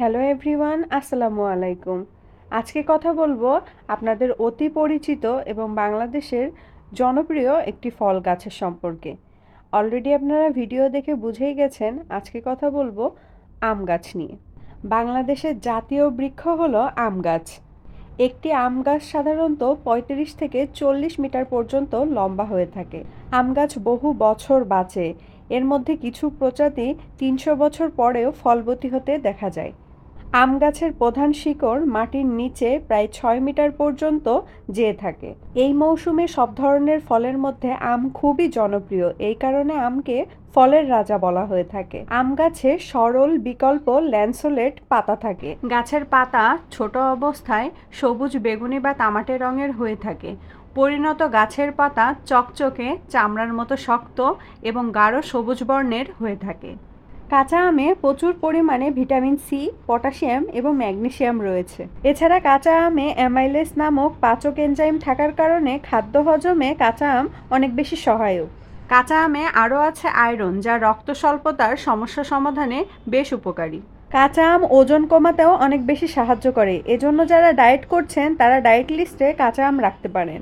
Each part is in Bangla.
হ্যালো এভরিওয়ান আসসালামু আলাইকুম। আজকে কথা বলব আপনাদের অতি পরিচিত এবং বাংলাদেশের জনপ্রিয় একটি ফল গাছের সম্পর্কে। অলরেডি আপনারা ভিডিও দেখে বুঝেই গেছেন আজকে কথা বলব আম গাছ নিয়ে। বাংলাদেশের জাতীয় বৃক্ষ হলো আম গাছ। একটি আম গাছ সাধারণত পঁয়ত্রিশ থেকে চল্লিশ মিটার পর্যন্ত লম্বা হয়ে থাকে। আম গাছ বহু বছর বাঁচে। এর মধ্যে কিছু প্রজাতি তিনশো বছর পরেও ফলবতী হতে দেখা যায়। আম গাছের প্রধান শিকড় মাটির নিচে প্রায় ছয় মিটার পর্যন্ত যেয়ে থাকে। এই মৌসুমে সব ধরনের ফলের মধ্যে আম খুবই জনপ্রিয়। এই কারণে আমকে ফলের রাজা বলা হয়ে থাকে। আম গাছে সরল বিকল্প ল্যান্সোলেট পাতা থাকে। গাছের পাতা ছোট অবস্থায় সবুজ বেগুনি বা তামাটে রঙের হয়ে থাকে। পরিণত গাছের পাতা চকচকে, চামড়ার মতো শক্ত এবং গাঢ় সবুজ বর্ণের হয়ে থাকে। কাঁচা আমে প্রচুর পরিমাণে ভিটামিন সি, পটাশিয়াম এবং ম্যাগনেশিয়াম রয়েছে। এছাড়া কাঁচা আমে অ্যামাইলেস নামক পাচক এনজাইম থাকার কারণে খাদ্য হজমে কাঁচা আম অনেক বেশি সহায়ক। কাঁচা আমে আরও আছে আয়রন, যা রক্ত স্বল্পতার সমস্যা সমাধানে বেশ উপকারী। কাঁচা আম ওজন কমাতেও অনেক বেশি সাহায্য করে। এজন্য যারা ডায়েট করছেন, তারা ডায়েট লিস্টে কাঁচা আম রাখতে পারেন।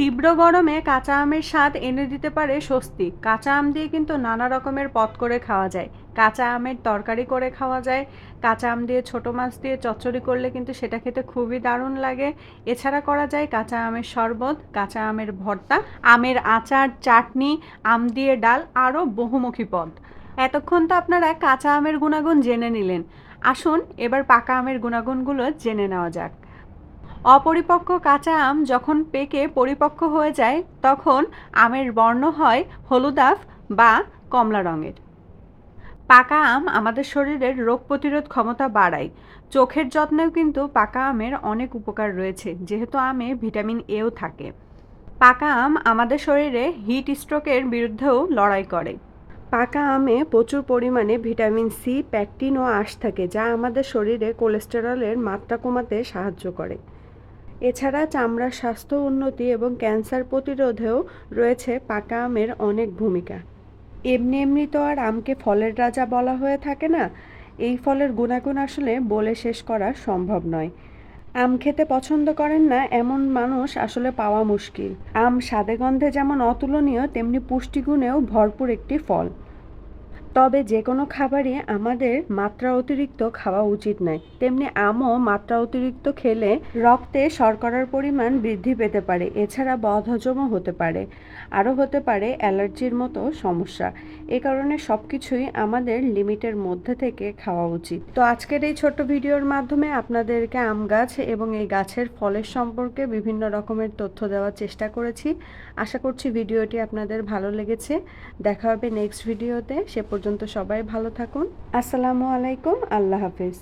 তীব্র গরমে কাঁচা আমের স্বাদ এনে দিতে পারে স্বস্তি। কাঁচা আম দিয়ে কিন্তু নানা রকমের পদ করে খাওয়া যায়। কাঁচা আমের তরকারি করে খাওয়া যায়। কাঁচা আম দিয়ে ছোট মাছ দিয়ে চচ্চড়ি করলে কিন্তু সেটা খেতে খুবই দারুণ লাগে। এছাড়া করা যায় কাঁচা আমের শরবত, কাঁচা আমের ভর্তা, আমের আচার, চাটনি, আম দিয়ে ডাল, আরও বহুমুখী পদ। এতক্ষণ তো আপনারা কাঁচা আমের গুণাগুণ জেনে নিলেন। আসুন এবার পাকা আমের গুণাগুণগুলো জেনে নেওয়া যাক। অপরিপক্ক কাঁচা আম যখন পেকে পরিপক্ক হয়ে যায়, তখন আমের বর্ণ হয় হলুদাভ বা কমলা রঙের। পাকা আম আমাদের শরীরের রোগ প্রতিরোধ ক্ষমতা বাড়ায়। চোখের যত্নেও কিন্তু পাকা আমের অনেক উপকার রয়েছে, যেহেতু আমে ভিটামিন এও থাকে। পাকা আম আমাদের শরীরে হিট স্ট্রোকের বিরুদ্ধেও লড়াই করে। পাকা আমে প্রচুর পরিমাণে ভিটামিন সি প্যাকটিন ও আঁশ থাকে, যা আমাদের শরীরে কোলেস্টেরলের মাত্রা কমাতে সাহায্য করে। এছাড়া চামড়ার স্বাস্থ্য উন্নতি এবং ক্যান্সার প্রতিরোধেও রয়েছে পাকা আমের অনেক ভূমিকা। এমনি এমনি তো আর আমকে ফলের রাজা বলা হয়ে থাকে না। এই ফলের গুণাগুণ আসলে বলে শেষ করা সম্ভব নয়। আম খেতে পছন্দ করেন না এমন মানুষ আসলে পাওয়া মুশকিল। আম স্বাদে গন্ধে যেমন অতুলনীয়, তেমনি পুষ্টিগুণেও ভরপুর একটি ফল। তবে যে কোনো খাবারই আমাদের মাত্রা অতিরিক্ত খাওয়া উচিত নয়। তেমনি আমও মাত্রা অতিরিক্ত খেলে রক্তে শর্করার পরিমাণ বৃদ্ধি পেতে পারে। এছাড়া বদহজমও হতে পারে। আরও হতে পারে অ্যালার্জির মতো সমস্যা। এ কারণে সব কিছুই আমাদের লিমিটের মধ্যে থেকে খাওয়া উচিত। তো আজকের এই ছোট্ট ভিডিওর মাধ্যমে আপনাদেরকে আম গাছ এবং এই গাছের ফলের সম্পর্কে বিভিন্ন রকমের তথ্য দেওয়ার চেষ্টা করেছি। আশা করছি ভিডিওটি আপনাদের ভালো লেগেছে। দেখা হবে নেক্সট ভিডিওতে সে পর্যন্ত সবাই ভালো থাকুন। আসসালামু আলাইকুম আল্লাহ হাফিজ।